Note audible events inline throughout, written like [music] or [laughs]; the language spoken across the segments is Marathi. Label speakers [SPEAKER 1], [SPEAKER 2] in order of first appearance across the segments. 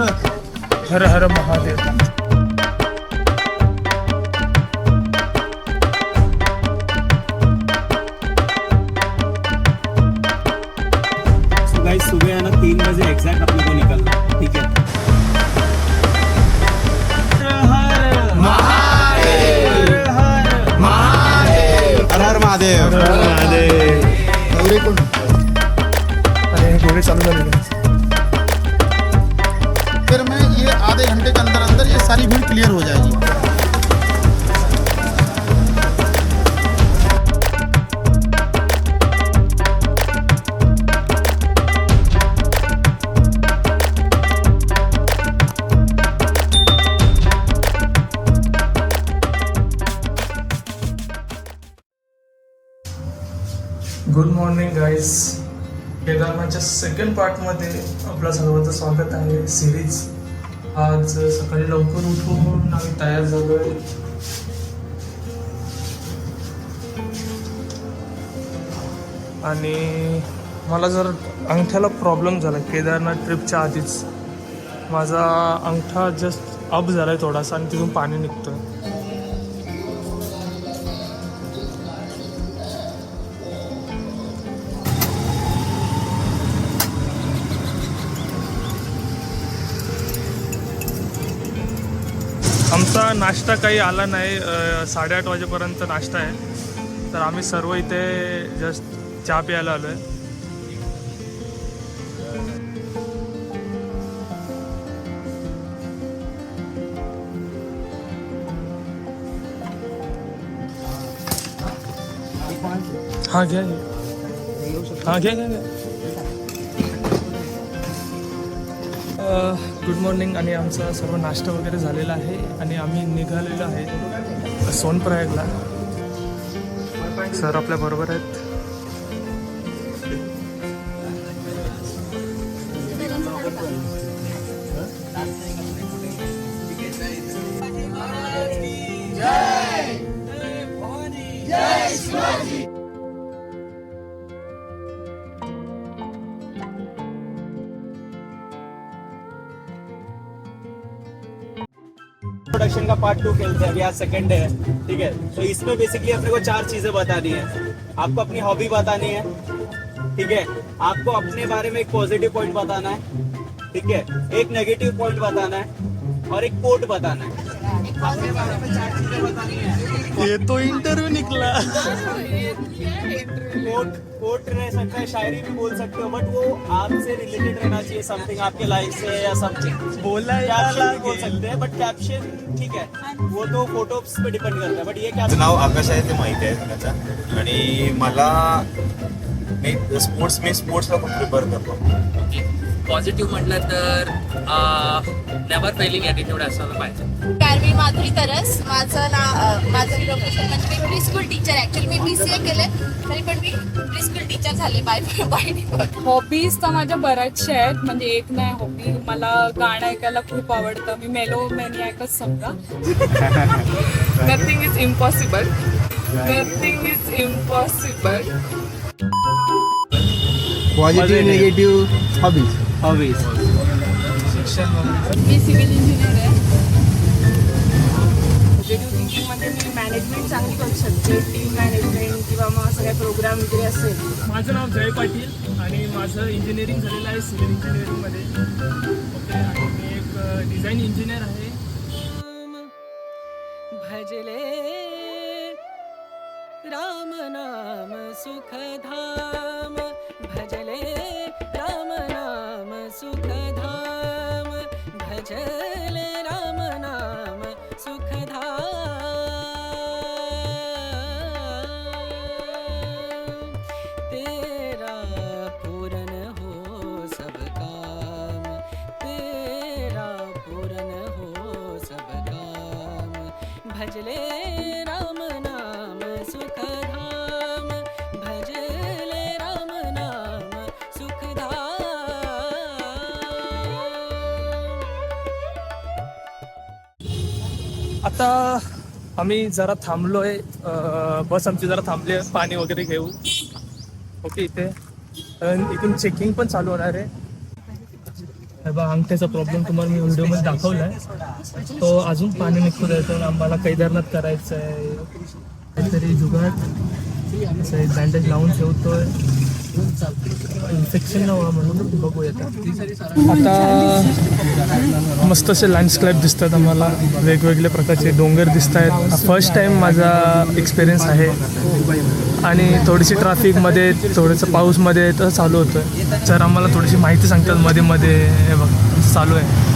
[SPEAKER 1] हर हर महादेव।
[SPEAKER 2] सो गाइस सुबह है ना तीन बजे एग्जैक्ट अपने को निकलना ठीक है?
[SPEAKER 3] हर हर महादेव। गौरीकुंड
[SPEAKER 1] सेकंड पार्टमध्ये आपलं सर्वांचं स्वागत आहे. सिरीज आज सकाळी लवकर उठून आम्ही तयार झालो आहे. आणि मला जर अंगठ्याला प्रॉब्लेम झाला केदारनाथ ट्रिपच्या आधीच माझा अंगठा जस्ट अप झाला आहे थोडासा आणि तिथून पाणी निघतं नाश्ता काही आला नाही साडेआठ वाजेपर्यंत नाश्ता आहे. तर आम्ही सर्व इथे जस्ट चहा प्यायला आलो आहे हां घ्या घ्या. हां घ्या घ्या घ्या. गुड मॉर्निंग आणि आमचा सर्व नाश्ता वगैरे झालेला आहे आणि आम्ही निघालेलो आहे सोनप्रयागला. सर आपल्या बरोबर आहेत.
[SPEAKER 2] पार्ट टू खेलते हैं, अभी आज सेकंड है, ठीक है? तो इसमें बेसिकली अपने को चार चीज़ें बतानी है। आपको अपनी हॉबी बतानी है, ठीक है? आपको अपने बारे में एक पॉजिटिव पॉइंट बताना है, ठीक है? एक नेगेटिव पॉइंट बताना है और एक कोट बताना है। अपने बारे में चार चीज़ें बतानी है।
[SPEAKER 1] ये तो इंटरव्यू निकला.
[SPEAKER 2] कोट कोट रह सकता है शायरी भी बोल सकते हो बट वो आपसे रिलेटेड रहना चाहिए समथिंग आपके लाइफ से या समथिंग
[SPEAKER 1] बोला
[SPEAKER 2] कैप्शन भी बोल सकते हैं बट कैप्शन ठीक है वो तो फोटोज पे डिपेंड करता है बट ये क्या
[SPEAKER 4] माझं नाव आकाश आहे ते माहिती आहे सगळ्याचा. आणि मला मी स्पोर्ट्स मी स्पोर्ट्सला खूप प्रिफर करतो.
[SPEAKER 5] पॉझिटिव्ह म्हटलं तर नेवर फेलिंग ॲटिट्यूड असायला पाहिजे
[SPEAKER 6] कारवी माधुरी तरस. माझं ना माझं प्रोफेशन म्हणजे मी प्री स्कूल टीचर ऍक्च्युली मी बी सी ए केले तरी पण मी प्री स्कूल टीचर झाले बाय बाय
[SPEAKER 7] हॉबीज तर माझ्या बऱ्याचशा आहेत. म्हणजे एक नाही हॉबी मला गाणं ऐकायला खूप आवडतं. मी मेलो मॅनियाकच समजा. Nothing is impossible nothing is impossible
[SPEAKER 3] positive negative hobbies
[SPEAKER 2] hobbies
[SPEAKER 7] me civil engineer आहे. पॉझिटिव्ह थिंकिंग म्हणजे मी मॅनेजमेंट चांगली करू शकते. टीम मॅनेजमेंट किंवा मग सगळे प्रोग्राम वगैरे असेल.
[SPEAKER 1] माझं नाव जय पाटील आणि माझं इंजिनिअरिंग झालेलं आहे सिव्हिल इंजिनिअरिंगमध्ये ओके आणि मी एक डिझाईन इंजिनियर आहे.
[SPEAKER 8] भजले. राम नाम सुखधाम. भजले राम नाम सुखधाम भजले राम नाम सुखधाम।
[SPEAKER 1] आता आम्ही जरा थांबलोय बस आमची जरा थांबली आहे पाणी वगैरे घेऊ. ओके इथे. इथून चेकिंग पण चालू होणार आहे. बा अंगठ्याचा प्रॉब्लेम तुम्हाला मी व्हिडिओमध्ये दाखवला आहे तो अजून पाणी निघतो द्यायचं आम्हाला केदारनाथ करायचं आहे. काहीतरी जुगाड. असं एक बँडेज लावून ठेवतोय. इन्फेक्शन न व्हावं म्हणून बघूया आता. मस्त असे लँडस्केप दिसतात आम्हाला. वेगवेगळ्या प्रकारचे डोंगर दिसत आहेत फर्स्ट टाईम माझा एक्सपिरियन्स आहे. आणि थोडीशी ट्रॅफिकमध्ये थोडंसं पाऊसमध्ये तर चालू होतं सर आम्हाला थोडीशी माहिती सांगतात मध्ये मध्ये हे बघ चालू आहे.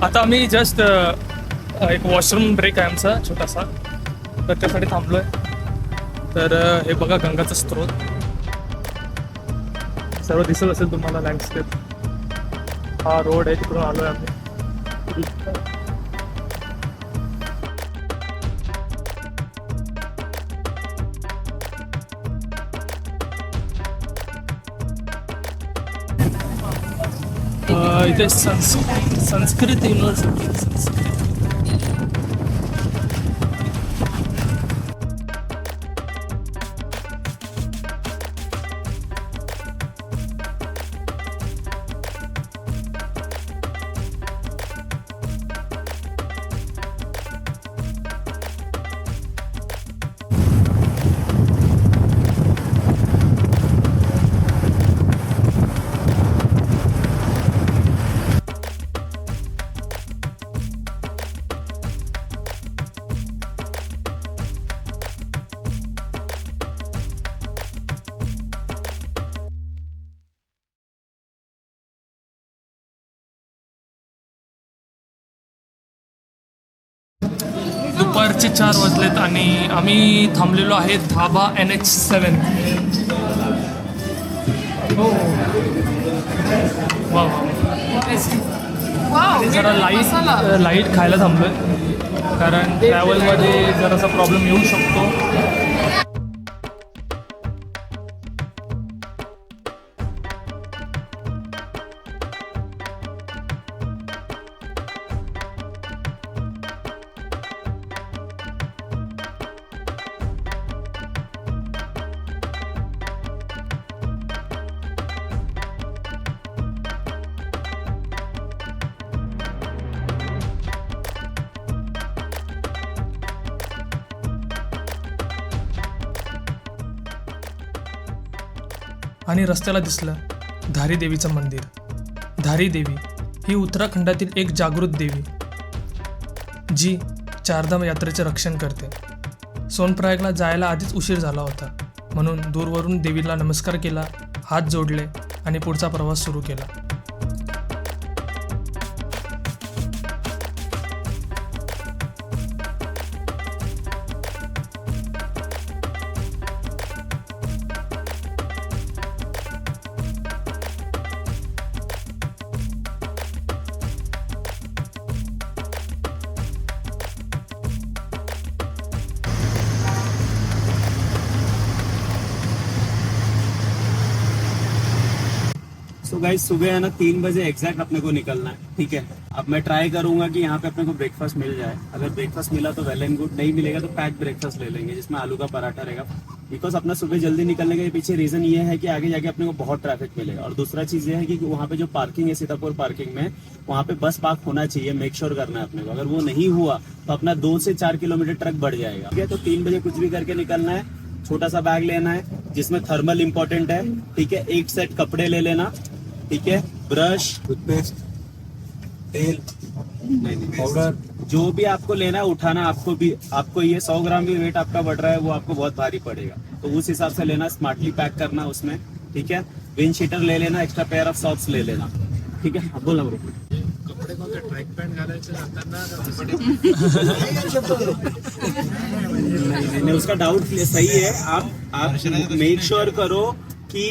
[SPEAKER 1] आता आम्ही जस्ट एक वॉशरूम ब्रेक आहे आमचा छोटासा. तर त्यासाठी थांबलोय. तर हे बघा गंगाचा स्त्रोत सर्व दिसत असेल तुम्हाला लँडस्केप हा रोड आहे तिकडून आलोय आम्ही. इथे संस्कृत युनिव्हर्सिटी संस्कृत. दुपारचे चार वाजलेत आणि आम्ही थांबलेलो आहे धाबा एन एच सेवन. जरा लाइट लाइट खायला थांबलोय. कारण ट्रॅव्हलमध्ये जरासा प्रॉब्लेम येऊ शकतो. आणि रस्त्याला दिसलं धारी देवीचं मंदिर. धारी देवी ही उत्तराखंडातील एक जागृत देवी जी चारधाम यात्रेचे रक्षण करते. सोनप्रयागला जायला आधीच उशीर झाला होता. म्हणून दूरवरून देवीला नमस्कार केला हात जोडले आणि पुढचा प्रवास सुरू केला.
[SPEAKER 2] सो गाइस सुबह है ना, तीन बजे एग्जैक्ट अपने को निकलना है, ठीक है? अब मैं ट्राई करूँगा कि यहाँ पे अपने को ब्रेकफास्ट मिल जाए। अगर ब्रेकफास्ट मिला तो वेल एंड गुड नहीं मिलेगा तो पैक ब्रेकफास्ट ले लेंगे, जिसमें आलू का पराठा रहेगा। बिकॉज़ अपना सुबह जल्दी निकलने के पीछे रीजन ये है कि आगे जाके अपने को बहुत ट्रैफ़िक मिलेगा। और दूसरा चीज़ ये है कि वहाँ पे जो पार्किंग है, सीतापुर पार्किंग में, वहाँ पे बस पार्क होना चाहिए मेक श्योर करना है अपने को। अगर वो नहीं हुआ तो अपना दो से चार किलोमीटर ट्रक बढ़ जाएगा। ठीक है? तो तीन बजे कुछ भी करके निकलना है, छोटा सा बैग लेना है, जिसमें थर्मल इंपॉर्टेंट है, ठीक है? एक सेट कपड़े ले लेना ठीक है? ब्रश टूथपेस्ट तेल पाउडर जो भी आपको लेना है उठाना आपको भी आपको ये सौ ग्राम भी वेट आपका बढ़ रहा है वो आपको बहुत भारी पड़ेगा। तो उस हिसाब से लेना स्मार्टली पैक करना उसमें ठीक है? विंड शीटर ले लेना एक्स्ट्रा पेयर ऑफ़ सॉक्स ले लेना ठीक है? हाँ, बोला ब्रो नहीं नहीं नहीं, उसका डाउट सही है। आप आप मेक श्योर करो कि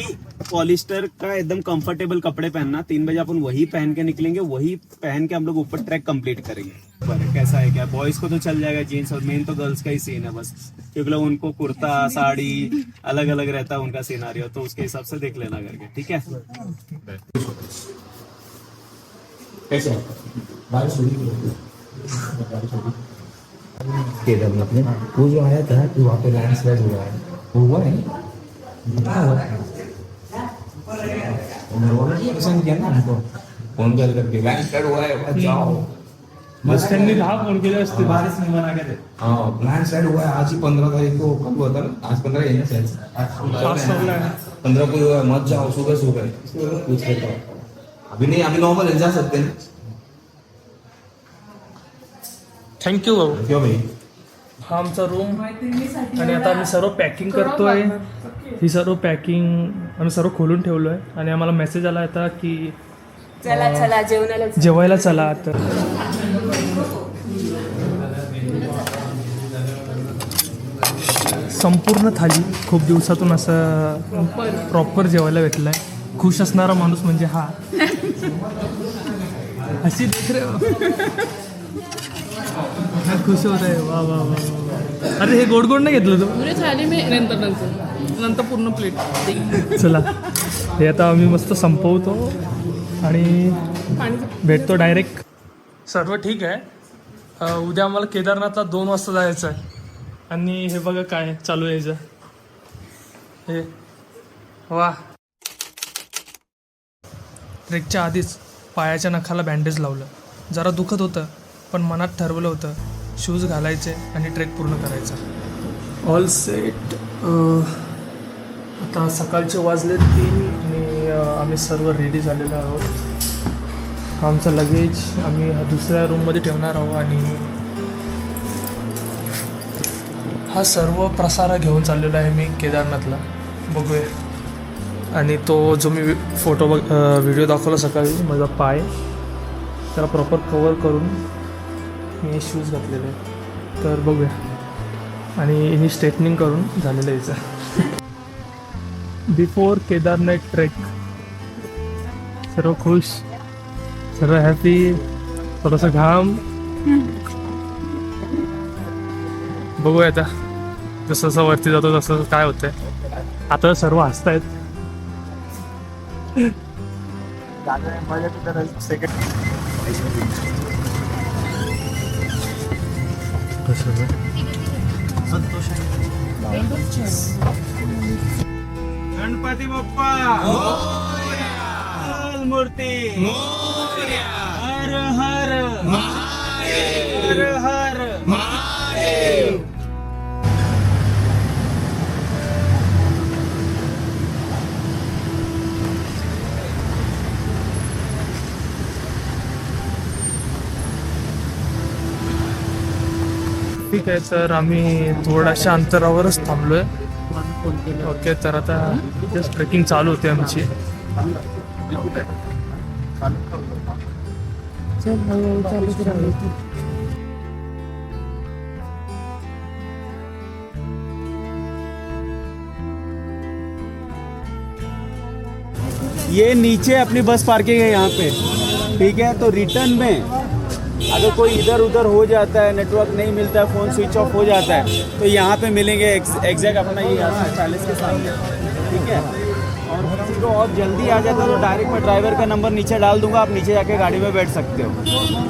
[SPEAKER 2] पॉलिस्टर का एकदम कंफर्टेबल कपड़े पहनना। तीन बजे अपन वही पहन के निकलेंगे, वही पहन के हम लोग ऊपर ट्रैक कंप्लीट करेंगे। पर कैसा है क्या? बॉयज़ को तो चल जाएगा जीन्स और मेन तो गर्ल्स का ही सीन है बस। क्योंकि लोग उनको कुर्ता, साड़ी अलग अलग रहता है उनका सिनारियो तो उसके हिसाब से देख लेना करके, ठीक है?
[SPEAKER 9] कैसे? बारिश हो रही केदारनाथ वो जो आया था कि वहाँ पे लैंड स्लाइड हुआ है, वो हुआ है उन्होंने पसंद किया ना हमको फोन कर करके स्लाइड हुआ है बस जाओ बस त्यांनी दहा फोन केले असते हाँ हुआ है. आज ही पंद्रह तारीख को कब हुआ था? ना आज पंद्रह है ना शायद? पंद्रह को हुआ मत जाओ सुबह सुबह। पूछ लेता हूँ अभी नहीं अभी नॉर्मल जा सकते हैं।
[SPEAKER 1] भाऊ
[SPEAKER 9] क्यों भाई।
[SPEAKER 1] हा आमचा रूम आणि आता आम्ही सर्व पॅकिंग करतोय. ही सर्व पॅकिंग आम्ही सर्व खोलून ठेवलो आहे आणि आम्हाला मेसेज आला आता की
[SPEAKER 6] चला चला जेवणाला
[SPEAKER 1] जेवायला चला. तर संपूर्ण थाली खूप दिवसातून असं प्रॉपर जेवायला भेटलं आहे खुश असणारा माणूस म्हणजे हा. [laughs] अशी देख रे. हा [laughs] खुश होत आहे. वा वा वा. अरे हे गोड गोड नाही घेतलं तू?
[SPEAKER 7] पुरे मी नंतर नंतर. नंतर पूर्ण प्लेट
[SPEAKER 1] चला. हे आता आम्ही मस्त संपवतो आणि भेटतो डायरेक्ट सर्व ठीक आहे. अ, उद्या आम्हाला केदारनाथला दोन वाजता जायचं आहे. आणि हे बघा काय चालू आहे याचं हे वा. ट्रेकच्या आधीच पायाच्या नखाला बँडेज लावलं. जरा दुखत होतं पण मनात ठरवलं होतं. शूज घालायचे आणि ट्रेक पूर्ण करायचा. ऑल सेट आता सकाळचे वाजले तीन आणि आम्ही सर्व रेडी झालेलो आहोत. आमचं लगेज आम्ही दुसऱ्या रूममध्ये ठेवणार आहोत आणि हा सर्व प्रसार घेऊन चाललेलो आहे मी केदारनाथला. बघूया. आणि तो जो मी फोटो बघ व्हिडिओ दाखवला सकाळी माझा पाय त्याला प्रॉपर कवर करून मी हे शूज घातलेले आहेत. तर बघूया. आणि मी स्ट्रेटनिंग करून झालेलं आहे याचं बिफोर केदारनाथ ट्रेक सर्व खुश सर्व हॅपी थोडंसं घाम. बघूया आता जसं जसं वरती जातो तसं काय होतंय. आता सर्व हसतायत.
[SPEAKER 2] सेकंड गणपती बाप्पा! मंगल मूर्ती! हर हर! हर हर!
[SPEAKER 1] ठीक आहे तर आम्ही थोड्याशा अंतरावरच थांबलो आहे ओके तर आता जस्ट ट्रेकिंग चालू होते आमची.
[SPEAKER 2] ये नीचे अपनी बस पार्किंग है यहाँ पे। ठीक है तो रिटर्न में अगर कोई इधर उधर हो जाता है नेटवर्क नहीं मिलता है फ़ोन स्विच ऑफ़ हो जाता है तो यहाँ पे मिलेंगे एग्जैक्ट अपना ये यहाँ से पैलेस के सामने, ठीक है? और किसी और जल्दी आ जाता है तो डायरेक्ट मैं ड्राइवर का नंबर नीचे डाल दूँगा, आप नीचे जाके गाड़ी में बैठ सकते हो,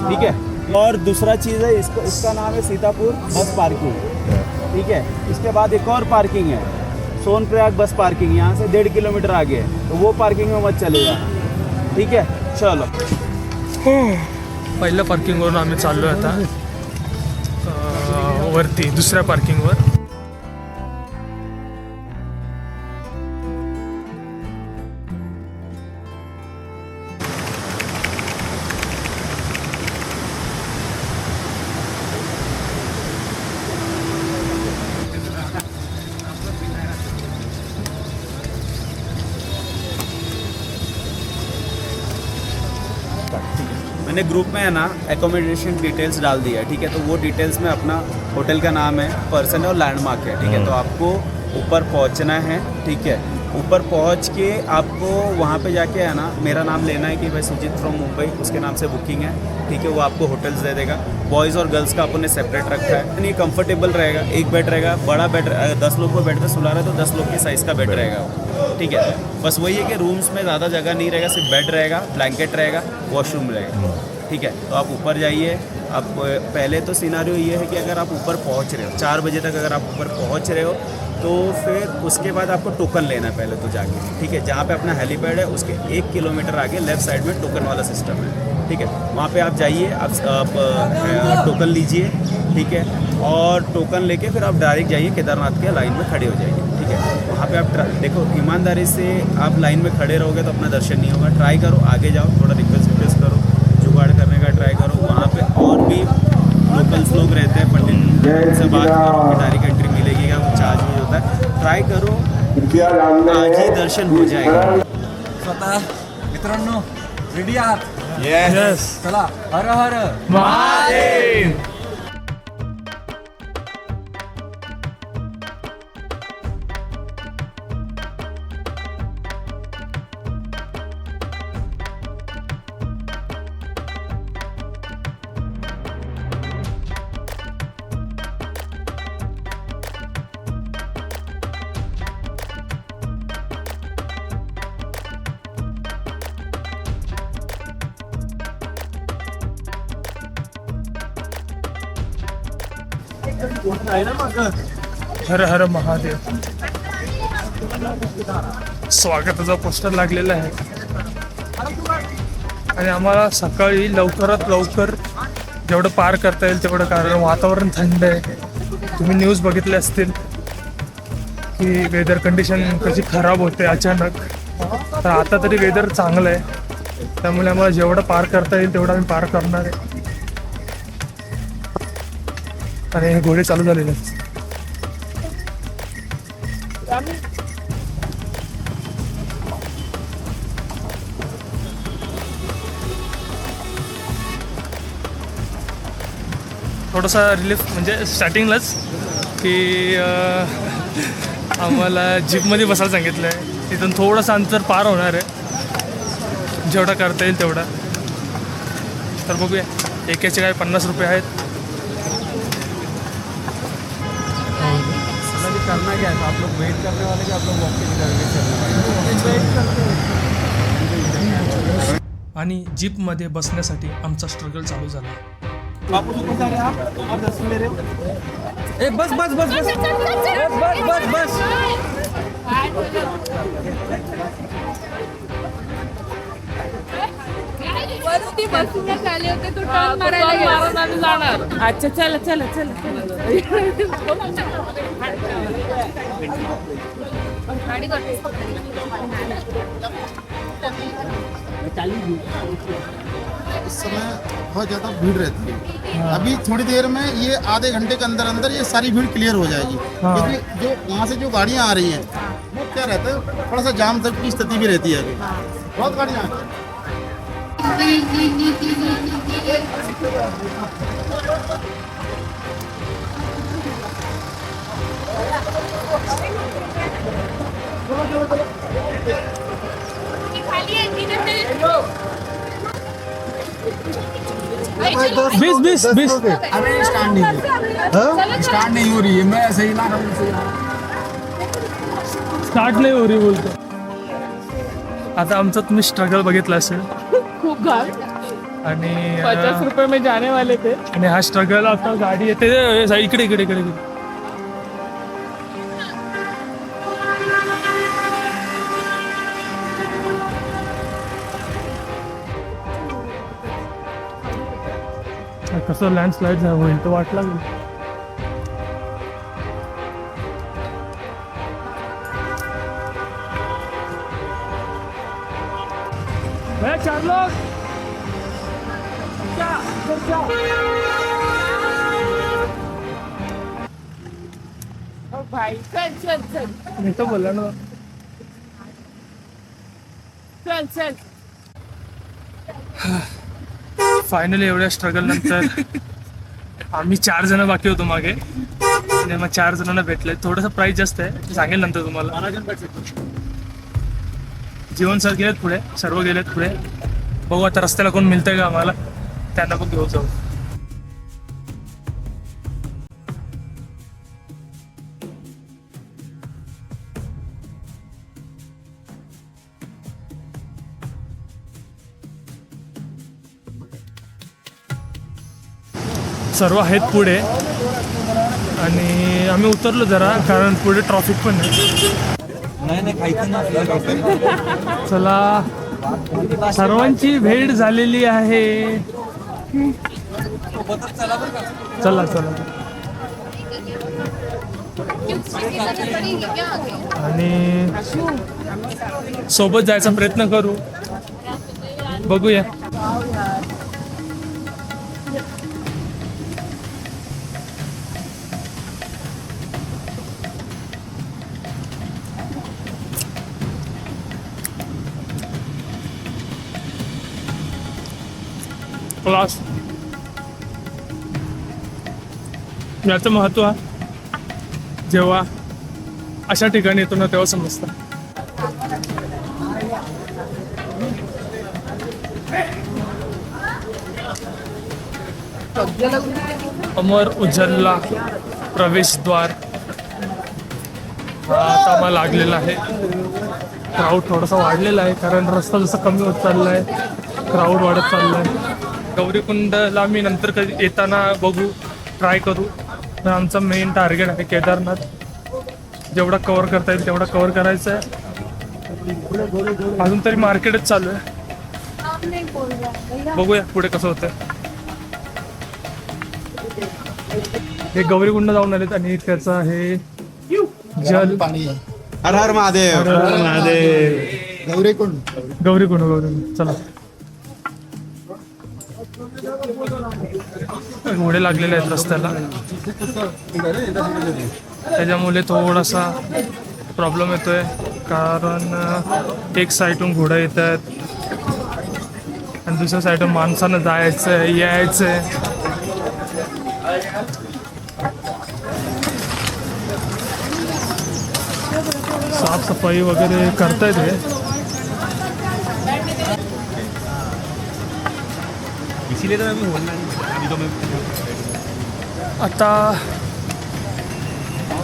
[SPEAKER 2] ठीक है? और दूसरा चीज़ है, इसको, इसका नाम है सीतापुर बस पार्किंग, ठीक है? इसके बाद एक और पार्किंग है, सोनप्रयाग बस पार्किंग, यहाँ से डेढ़ किलोमीटर आगे है तो वो पार्किंग में मत चले जाना ठीक है? चलो।
[SPEAKER 1] पहिल्या पार्किंगवरून आम्ही चाललो आहे आता वरती दुसऱ्या पार्किंगवर
[SPEAKER 2] मैंने ग्रुप में है ना एकोमोडेशन डिटेल्स डाल दिया है ठीक है? तो वो डिटेल्स में अपना होटल का नाम है पर्सन है और लैंडमार्क है ठीक है? तो आपको ऊपर पहुंचना है ठीक है? ऊपर पहुँच के आपको वहाँ पे जाके है ना मेरा नाम लेना है कि भाई सुजीत फ्रॉम मुंबई उसके नाम से बुकिंग है ठीक है वो आपको होटल्स दे देगा। बॉयज़ और गर्ल्स का अपन ने सेपरेट रखा है। नहीं कंफर्टेबल रहेगा एक बेड रहेगा बड़ा बेड दस लोग को बेड पे सुला रहे हैं तो दस लोग के साइज़ का बेड रहेगा ठीक है? बस वही है कि रूम्स में ज़्यादा जगह नहीं रहेगा सिर्फ़ बेड रहेगा ब्लैंकेट रहेगा वॉशरूम रहेगा ठीक है? तो आप ऊपर जाइए आप पहले तो सिनारियो ये है कि अगर आप ऊपर पहुँच रहे हो चार बजे तक अगर आप ऊपर पहुँच रहे हो तो फिर उसके बाद आपको टोकन लेना है पहले तो जाके ठीक है? जहाँ पे अपना हेलीपैड है उसके एक किलोमीटर आगे लेफ़्ट साइड में टोकन वाला सिस्टम है ठीक है? वहाँ पे आप जाइए आप, आप टोकन लीजिए ठीक है? और टोकन लेके फिर आप डायरेक्ट जाइए केदारनाथ के लाइन में खड़े हो जाइए ठीक है? वहाँ पे आप देखो ईमानदारी से आप लाइन में खड़े रहोगे तो अपना दर्शन नहीं होगा ट्राई करो आगे जाओ थोड़ा रिक्वेस्ट रिक्वेस्ट करो जुगाड़ करने का ट्राई करो वहाँ पे और भी लोकल्स लोग रहते हैं पंडित उनसे बात करो कि डायरेक्ट एंट्री मिलेगी क्या कुछ चार्ज नहीं होता है। ट्राय करो आज ही दर्शन हो जाएगा।
[SPEAKER 8] स्वतः मित्रांनो रेडी आहात?
[SPEAKER 1] यस
[SPEAKER 8] चला हर हर।
[SPEAKER 1] महादेव। हर हर महादेव. स्वागताचा पोस्टर लागलेला आहे. आणि आम्हाला सकाळी लवकरात लवकर जेवढं पार करता येईल तेवढं कारण वातावरण थंड आहे. तुम्ही न्यूज बघितले असतील की वेदर कंडिशन कशी खराब होते अचानक. तर आता तरी वेदर चांगलं आहे. त्यामुळे आम्हाला जेवढं पार करता येईल तेवढं आम्ही पार करणार आहे. आणि हे घोडे चालू झालेले थोडासा रिलीफ म्हणजे स्टार्टिंगलाच की आम्हाला जीपमध्ये बसायला सांगितलं आहे तिथून थोडंसं अंतर पार होणार आहे. जेवढा करता येईल तेवढा. तर बघूया. एकाचे काय पन्नास रुपये आहेत.
[SPEAKER 8] क्या है आप लोग वेट करने वाले कि आप लोग वॉकिंग करने
[SPEAKER 1] आणि जीपमध्ये बसण्यासाठी आमचा स्ट्रगल चालू झाला.
[SPEAKER 8] ए बस बस बस बस. बस बस बस.
[SPEAKER 7] अच्छा चला चला चला.
[SPEAKER 3] इस समय बहुत ज़्यादा भीड़ रहती है। अभी थोड़ी देर में ये आधे घंटे के अंदर अंदर ये सारी भीड़ क्लियर हो जाएगी। क्योंकि जो वहाँ से जो गाड़ियाँ आ रही हैं वो क्या रहता है थोड़ा सा जाम तक की स्थिति भी रहती है अभी। बहुत गाड़ियाँ आती हैं।
[SPEAKER 1] बीस बीस बीस
[SPEAKER 8] अरे स्टैंड नहीं स्टैंड नहीं हो रही है मैं ऐसे ही ला रहा हूँ
[SPEAKER 1] स्टार्ट नाही हो रे बोलतो. आता आमचा तुम्ही स्ट्रगल बघितला असेल.
[SPEAKER 7] खूप घाल
[SPEAKER 1] आणि
[SPEAKER 7] पचास रुपये में जाने वाले थे
[SPEAKER 1] आणि हा स्ट्रगल आता गाडी येते. इकडे इकडे इकडे. हा, कसं लँडस्लाईड होईल तर वाट लागेल. चार लोग
[SPEAKER 7] भाई चल चल चल.
[SPEAKER 1] मी तर बोलला ना.
[SPEAKER 7] चल चल.
[SPEAKER 1] फायनली एवढ्या स्ट्रगल नंतर आम्ही चार जण बाकी होतो मागे. आणि मग चार जणांना भेटले. थोडंसं प्राईस जास्त आहे. सांगेल नंतर तुम्हाला. जीवन सर गेलेत पुढे. सर्व गेलेत पुढे. बघू आता रस्त्याला कोण मिळतंय का आम्हाला. त्यांना पण घेऊन जाऊ. सर्व आहेत पुढे. आणि आम्ही उतरलो जरा कारण पुढे ट्रॉफिक पण आहे.
[SPEAKER 8] नाही.
[SPEAKER 1] चला सर्वांची भेट झालेली आहे. चला चला. आणि सोबत जायचा प्रयत्न करू. बघूया. क्लास याचं महत्त्व जेव्हा अशा ठिकाणी येतो ना तेव्हा समजतं. अमर उज्जलला प्रवेशद्वार हा आता आम्हाला लागलेला आहे. क्राऊड थोडासा वाढलेला आहे कारण रस्ता जसा कमी होत चालला आहे क्राऊड वाढत चालला आहे गौरीकुंडला मी नंतर कधी येताना बघू ट्राय करू. तर आमचं मेन टार्गेट आहे केदारनाथ. जेवढा कव्हर करता येईल तेवढा कव्हर करायचं आहे. अजून तरी मार्केटच चालू आहे. बघूया पुढे कसं होतं हे गौरीकुंड जाऊन आलेत आणि त्याचं हे जल.
[SPEAKER 3] पाणी आहे
[SPEAKER 2] हर हर महादेव.
[SPEAKER 3] गौरीकुंड.
[SPEAKER 1] गौरीकुंड गौरीकुंड. चला. घोडे लागलेले आहेत रस्त्याला. त्याच्यामुळे थोडासा प्रॉब्लेम येतो आहे कारण एक साईडून घोडं येत आहेत आणि दुसऱ्या साईडून माणसानं जायचं आहे यायचं आहे साफसफाई वगैरे करतायत हे. आता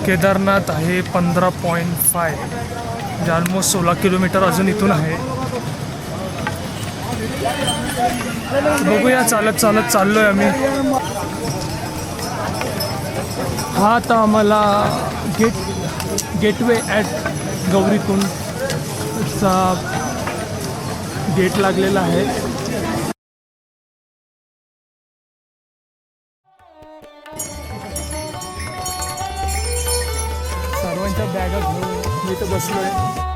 [SPEAKER 1] केदारनाथ आहे पंधरा पॉईंट फाय म्हणजे ऑलमोस्ट सोळा किलोमीटर अजून इथून आहे. बघूया चालत चालत चाललोय आम्ही. हा आता आम्हाला गेट गेटवे ॲट गौरीकुंडचा गेट लागलेला आहे. घेऊन मी इथं बसलोय.